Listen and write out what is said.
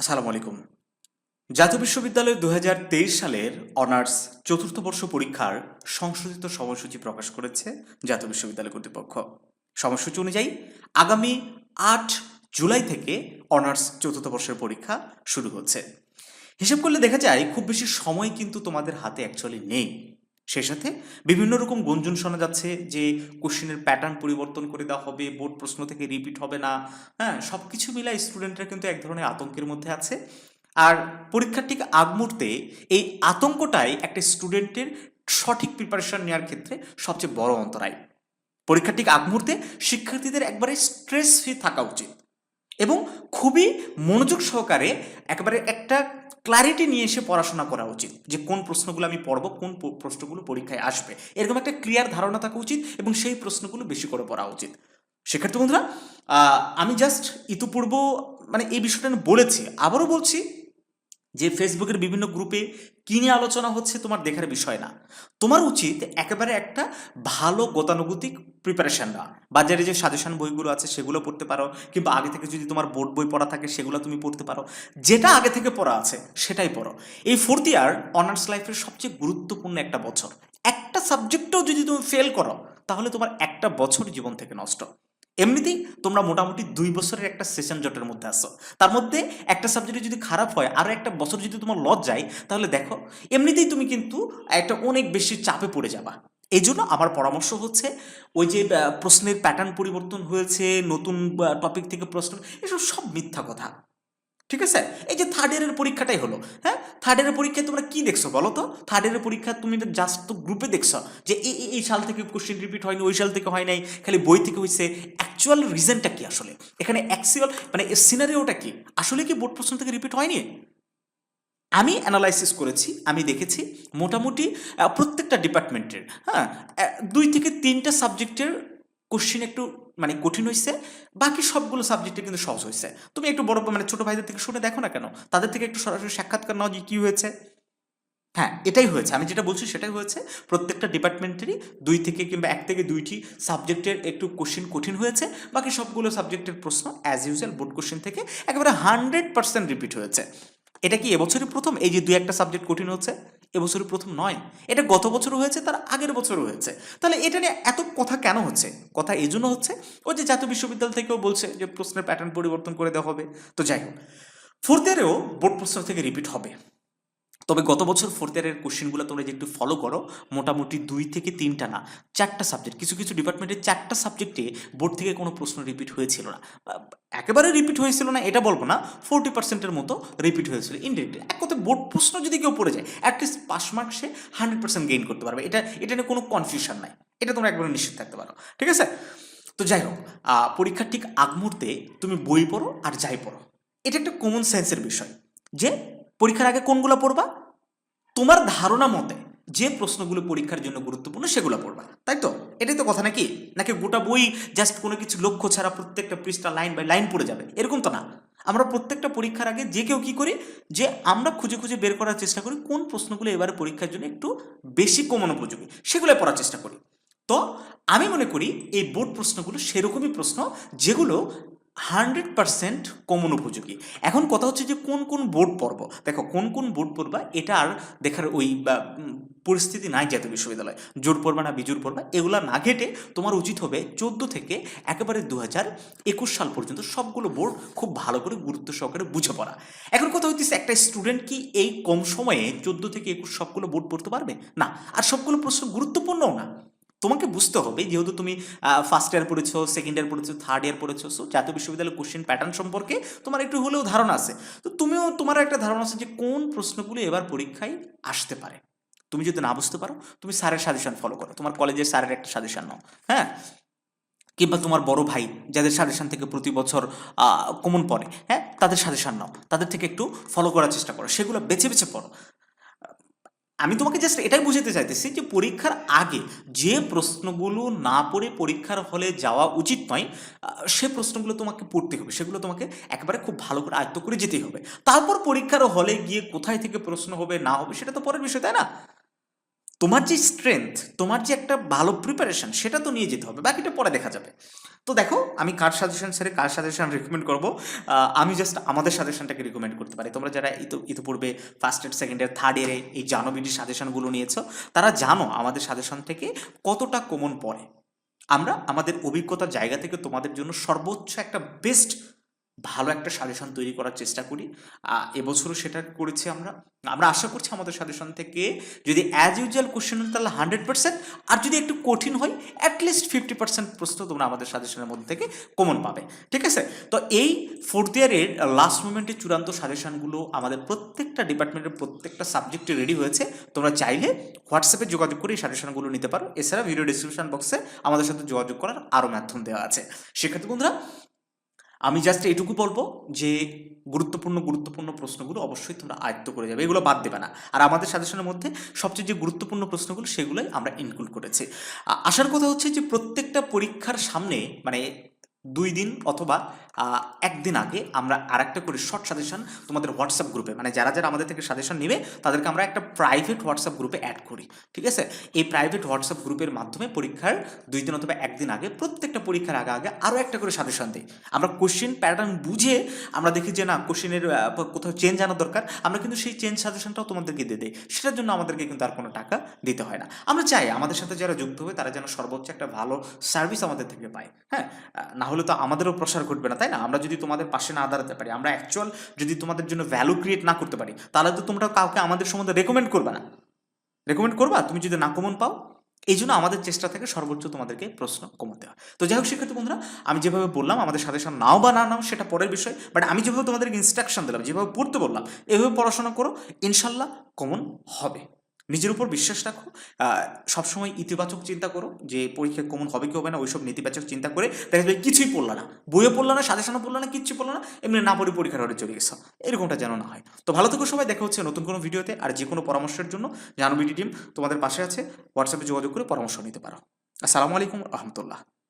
আসসালামু আলাইকুম। জাতীয় বিশ্ববিদ্যালয় দু হাজার তেইশ সালের অনার্স চতুর্থ বর্ষ পরীক্ষার সংশোধিত সময়সূচি প্রকাশ করেছে জাতীয় বিশ্ববিদ্যালয় কর্তৃপক্ষ। সময়সূচি অনুযায়ী আগামী আট জুলাই থেকে অনার্স চতুর্থ বর্ষের পরীক্ষা শুরু হচ্ছে। হিসেব করলে দেখা যায়, খুব বেশি সময় কিন্তু তোমাদের হাতে অ্যাকচুয়ালি নেই। সেই সাথে বিভিন্ন রকম গুঞ্জন শোনা যাচ্ছে যে কোশ্চেনের প্যাটার্ন পরিবর্তন করে দেওয়া হবে, বোর্ড প্রশ্ন থেকে রিপিট হবে না। হ্যাঁ সব কিছু মিলাই স্টুডেন্টরা কিন্তু এক ধরনের আতঙ্কের মধ্যে আছে। আর পরীক্ষার ঠিক আগ মুহূর্তে এই আতঙ্কটাই একটা স্টুডেন্টের সঠিক প্রিপারেশন নেওয়ার ক্ষেত্রে সবচেয়ে বড় অন্তরায়। পরীক্ষার ঠিক আগ মুহূর্তে শিক্ষার্থীদের একবারে স্ট্রেস ফ্রি থাকা উচিত। এবং খুবই মনোযোগ সহকারে একেবারে একটা ক্লারিটি নিয়ে এসে পড়াশোনা করা উচিত যে কোন প্রশ্নগুলো আমি পড়ব, কোন প্রশ্নগুলো পরীক্ষায় আসবে। এরকম একটা ক্লিয়ার ধারণা থাকা উচিত এবং সেই প্রশ্নগুলো বেশি করে পড়া উচিত। সেক্ষেত্রে বন্ধুরা আমি জাস্ট ইতিপূর্ব মানে এই বিষয়টা আমি বলেছি, আবারও বলছি যে ফেসবুকের বিভিন্ন গ্রুপে কী নিয়ে আলোচনা হচ্ছে তোমার দেখার বিষয় না। তোমার উচিত একেবারে একটা ভালো গতানুগতিক প্রিপারেশন নেওয়া। বাজারে যে সাজেশন বইগুলো আছে সেগুলো পড়তে পারো, কিংবা আগে থেকে যদি তোমার বোর্ড বই পড়া থাকে সেগুলো তুমি পড়তে পারো। যেটা আগে থেকে পড়া আছে সেটাই পড়ো। এই ফোর্থ ইয়ার অনার্স লাইফের সবচেয়ে গুরুত্বপূর্ণ একটা বছর। একটা সাবজেক্টও যদি তুমি ফেল করো, তাহলে তোমার একটা বছর জীবন থেকে নষ্ট। এমনিতেই তোমরা মোটামুটি দুই বছরের একটা সেশন জটের মধ্যে আসো তার মধ্যে একটা সাবজেক্টে যদি খারাপ হয় আরও একটা বছর যদি তোমার লজ যায় তাহলে দেখো, এমনিতেই তুমি কিন্তু একটা অনেক বেশি চাপে পড়ে যাবা। এই জন্য আমার পরামর্শ হচ্ছে, ওই যে প্রশ্নের প্যাটার্ন পরিবর্তন হয়েছে, নতুন টপিক থেকে প্রশ্ন, এসব সব মিথ্যা কথা। ঠিক আছে? এই যে থার্ড ইয়ারের পরীক্ষাটাই হলো হ্যাঁ? থার্ড ইয়ারের পরীক্ষায় তোমরা কি দেখছ বলো তো? থার্ড ইয়ারের পরীক্ষা তুমি জাস্ট তো গ্রুপে দেখছ যে এই, এই- সাল থেকে কোশ্চেন রিপিট হয়নি, ওই সাল থেকে হয় নাই, খালি বই থেকে হয়েছে অ্যাকচুয়াল রিজনটা কি আসলে? এখানে অ্যাকচুয়াল মানে সিনারিওটা কি? আসলে কি বোর্ড প্রশ্ন থেকে রিপিট হয়নি? আমি অ্যানালাইসিস করেছি, আমি দেখেছি, মোটামুটি প্রত্যেকটা ডিপার্টমেন্টের হ্যাঁ? দুই থেকে তিনটা সাবজেক্টের কোশ্চেন একটু মানে কঠিন হয়েছে বাকি সবগুলো সাবজেক্টে কিন্তু সহজ হয়েছে তুমি একটু বড় মানে ছোট ভাইদের থেকে শুনে দেখো না কেন? তাদের থেকে একটু সরাসরি সাক্ষাৎকার নাও যে কী হয়েছে। হ্যাঁ এটাই হয়েছে। আমি যেটা বলছি সেটাই হয়েছে। প্রত্যেকটা ডিপার্টমেন্টেরই দুই থেকে কিংবা এক থেকে দুইটি সাবজেক্টের একটু কোশ্চেন কঠিন হয়েছে। বাকি সবগুলো সাবজেক্টের প্রশ্ন অ্যাজ ইউজুয়াল বোর্ড কোশ্চেন থেকে একেবারে হান্ড্রেড পার্সেন্ট রিপিট হয়েছে। এটা কি এবছরই প্রথম? এই যে দুই একটা সাবজেক্ট কঠিন হচ্ছে? এবছরই প্রথম নয়। এটা গত বছর হয়েছে, তার আগের বছর হয়েছে। তাহলে এটা নিয়ে এত কথা কেন হচ্ছে? কথা এই জন্য হচ্ছে, ওই যে জাতীয় বিশ্ববিদ্যালয় থেকেও বলছে যে প্রশ্নের প্যাটার্ন পরিবর্তন করে দেওয়া হবে। তো যাই হোক ফোর্থ ইয়ারেও বোর্ড প্রশ্ন থেকে রিপিট হবে। তবে গত বছর ফোর্থ ইয়ারের কোশ্চেনগুলো তোমরা যে একটু ফলো করো, মোটামুটি দুই থেকে তিনটা না, চারটা সাবজেক্ট কিছু কিছু ডিপার্টমেন্টের চারটা সাবজেক্টে বোর্ড থেকে কোনো প্রশ্ন রিপিট হয়েছিল না। একেবারে রিপিট হয়েছিল না, এটা বলব না ফোরটি পার্সেন্টের মতো রিপিট হয়েছিল ইনডিরেক্ট এক কথায় বোর্ড প্রশ্ন যদি কেউ পড়ে যায় অ্যাটলিস্ট পাস মার্কসে হান্ড্রেড পার্সেন্ট গেইন করতে পারবে। এটা এটা নিয়ে কোনো কনফিউশন নাই, এটা তোমরা একবারে নিশ্চিত থাকতে পারো, ঠিক আছে? তো যাই হোক পরীক্ষার ঠিক আগ মুহূর্তে তুমি বই পড়ো আর যাই পড়ো, এটা একটা কমন সেন্সের বিষয় যে পরীক্ষার আগে কোনগুলো পড়বা? তোমার ধারণা মতে যে প্রশ্নগুলো পরীক্ষার জন্য গুরুত্বপূর্ণ সেগুলো পড়বা, তাই তো? এটাই তো কথা নাকি? নাকি গোটা বই জাস্ট কোনো কিছু লক্ষ্য ছাড়া প্রত্যেকটা পৃষ্ঠা লাইন বাই লাইন পড়ে যাবে? এরকম তো না। আমরা প্রত্যেকটা পরীক্ষার আগে যে কেউ কী করি, যে আমরা খুঁজে খুঁজে বের করার চেষ্টা করি, কোন প্রশ্নগুলো এবারে পরীক্ষার জন্য একটু বেশি কমন উপযোগী, সেগুলো পড়ার চেষ্টা করি। তো আমি মনে করি এই বোর্ড প্রশ্নগুলো সেরকমই প্রশ্ন যেগুলো হান্ড্রেড পার্সেন্ট কমন উপযোগী। এখন কথা হচ্ছে যে কোন কোন বোর্ড পড়ব? দেখো কোন কোন বোর্ড পড়বা এটা আর দেখার ওই বা, পরিস্থিতি নাই জাতীয় বিশ্ববিদ্যালয়। জোর পড়বা না বিজোর পড়বা এগুলা না ঘেটে তোমার উচিত হবে চোদ্দ থেকে একেবারে দু হাজার একুশ সাল পর্যন্ত সবগুলো বোর্ড খুব ভালো করে গুরুত্ব সহকারে বুঝে পড়া। এখন কথা হচ্ছে একটা স্টুডেন্ট কি এই কম সময়ে চোদ্দ থেকে একুশ সবগুলো বোর্ড পড়তে পারবে? না। আর সবগুলো প্রশ্ন গুরুত্বপূর্ণও না। তোমাকে বুঝতে হবে, যেহেতু তুমি ফার্স্ট ইয়ার পড়েছো সেকেন্ড ইয়ার পড়েছো থার্ড ইয়ার পড়েছো সো জাতীয় বিশ্ববিদ্যালয়ের কোশ্চেন প্যাটার্ন সম্পর্কে তোমার একটু হলেও ধারণা আছে। তো তুমিও তোমার একটা ধারণা আছে যে কোন প্রশ্নগুলো এবার পরীক্ষায় আসতে পারে। তুমি যদি না বুঝতে পারো, তুমি স্যারের সাজেশন ফলো করো। তোমার কলেজের স্যারের একটা সাজেশন নাও হ্যাঁ? কিংবা তোমার বড় ভাই, যাদের সাজেশন থেকে প্রতি বছর কমন পড়ে হ্যাঁ? তাদের সাজেশন নাও। তাদের থেকে একটু ফলো করার চেষ্টা করো। সেগুলো বেছে বেছে পড়ো। আমি তোমাকে জাস্ট এটাই বুঝাতে চাইতেছি যে পরীক্ষার আগে যে প্রশ্নগুলো না পড়ে পরীক্ষার হলে যাওয়া উচিত নয় সে প্রশ্নগুলো তোমাকে পড়তে হবে। সেগুলো তোমাকে একেবারে খুব ভালো করে আয়ত্ত করে যেতেই হবে। তারপর পরীক্ষার হলে গিয়ে কোথায় থেকে প্রশ্ন হবে, না হবে, সেটা তো পরের বিষয়, তাই না? তোমার যে স্ট্রেংথ তোমার যে একটা ভালো প্রিপারেশন সেটা তো নিয়ে যেতে হবে। বাকিটা পরে দেখা যাবে। তো দেখো, আমি কার সাজেশন ছেড়ে কার সাজেশন রেকমেন্ড করব? আমি জাস্ট আমাদের সাজেশনটাকে রিকমেন্ড করতে পারি। তোমরা যারা ইতো, ইতিপূর্বে first year second year third ইয়ারে এই জানবিডির সাজেশনগুলো নিয়েছো, তারা জানো আমাদের সাজেশন থেকে কতটা কমন পড়ে। আমরা আমাদের অভিজ্ঞতার জায়গা থেকে তোমাদের জন্য সর্বোচ্চ একটা বেস্ট ভালো একটা সাজেশন তৈরি করার চেষ্টা করি। এবছরও সেটা করেছি আমরা। আমরা আশা করছি আমাদের সাজেশন থেকে যদি অ্যাজ ইউজুয়াল কোশ্চেন তাহলে হান্ড্রেড পার্সেন্ট আর যদি একটু কঠিন হয় অ্যাটলিস্ট ফিফটি পার্সেন্ট প্রশ্ন তোমরা আমাদের সাজেশনের মধ্যে থেকে কমন পাবে। ঠিক আছে? তো এই ফোর্থ ইয়ারের লাস্ট মোমেন্টের চূড়ান্ত সাজেশনগুলো আমাদের প্রত্যেকটা ডিপার্টমেন্টের প্রত্যেকটা সাবজেক্টে রেডি হয়েছে। তোমরা চাইলে হোয়াটসঅ্যাপে যোগাযোগ করে এই সাজেশনগুলো নিতে পারো। এছাড়া ভিডিও ডিসক্রিপশন বক্সে আমাদের সাথে যোগাযোগ করার আরও মাধ্যম দেওয়া আছে। সেক্ষেত্রে বন্ধুরা আমি জাস্ট এটুকু বলব যে, গুরুত্বপূর্ণ গুরুত্বপূর্ণ প্রশ্নগুলো অবশ্যই তোমরা আয়ত্ত করে যাবে। এগুলো বাদ দেবে না। আর আমাদের সাজেশনের মধ্যে সবচেয়ে যে গুরুত্বপূর্ণ প্রশ্নগুলো, সেগুলোই আমরা ইনক্লুড করেছি। আসার কথা হচ্ছে যে, প্রত্যেকটা পরীক্ষার সামনে মানে দুই দিন অথবা একদিন আগে আমরা আর একটা করে শর্ট সাজেশন তোমাদের হোয়াটসঅ্যাপ গ্রুপে মানে যারা যারা আমাদের থেকে সাজেশন নেবে, তাদেরকে আমরা একটা প্রাইভেট হোয়াটসঅ্যাপ গ্রুপে অ্যাড করি, ঠিক আছে? এই প্রাইভেট হোয়াটসঅ্যাপ গ্রুপের মাধ্যমে পরীক্ষার দুই দিন অথবা একদিন আগে, প্রত্যেকটা পরীক্ষার আগে আগে আরও একটা করে সাজেশন দিই। আমরা কোশ্চেন প্যাটার্ন বুঝে, আমরা দেখি যে না কোশ্চেনের কোথাও চেঞ্জ আনার দরকার, আমরা কিন্তু সেই চেঞ্জ সাজেশনটাও তোমাদেরকে দিয়ে দিই। সেটার জন্য আমাদেরকে কিন্তু আর কোনো টাকা দিতে হয় না। আমরা চাই আমাদের সাথে যারা যুক্ত হবে, তারা যেন সর্বোচ্চ একটা ভালো সার্ভিস আমাদের থেকে পায় হ্যাঁ? না হলে তো আমাদেরও প্রসার ঘটবে না, তাই না? আমরা যদি তোমাদের পাশে না দাঁড়াতে পারি, আমরা অ্যাকচুয়াল যদি তোমাদের জন্য ভ্যালু ক্রিয়েট না করতে পারি, তাহলে তো তোমরা কাউকে আমাদের সম্বন্ধে রেকমেন্ড করবে না। রেকমেন্ড করবা? তুমি যদি না কমন পাও, এই জন্য আমাদের চেষ্টা থেকে সর্বোচ্চ তোমাদেরকে প্রশ্ন কমাতে হয়। তো যাই হোক সেক্ষেত্রে বন্ধুরা, আমি যেভাবে বললাম, আমাদের সাজেশন নাও বা না নাও, সেটা পরের বিষয় বাট আমি যেভাবে তোমাদেরকে ইনস্ট্রাকশন দিলাম, যেভাবে পড়তে বললাম, এভাবে পড়াশোনা করো, ইনশাল্লাহ কমন হবে। নিজের উপর বিশ্বাস রাখো। সবসময় ইতিবাচক চিন্তা করো যে পরীক্ষা কমন হবে কি হবে না, ওইসব নেতিবাচক চিন্তা করে দেখা যাবে কিছুই পড়ল না। বইও পড়ল না, সাজেশনও পড়ল না, কিচ্ছু পড়ল না, এমনি না পড়ে পরীক্ষার হলে চলে গেছো। এরকমটা যেন না হয়। তো ভালো থেকো সবাই, দেখা হচ্ছে নতুন কোনো ভিডিওতে। আর যে কোনো পরামর্শের জন্য জানবিডি টিম তোমাদের পাশে আছে। হোয়াটসঅ্যাপে যোগাযোগ করে পরামর্শ নিতে পারো। আসসালামু আলাইকুম রহমতুল্লাহ।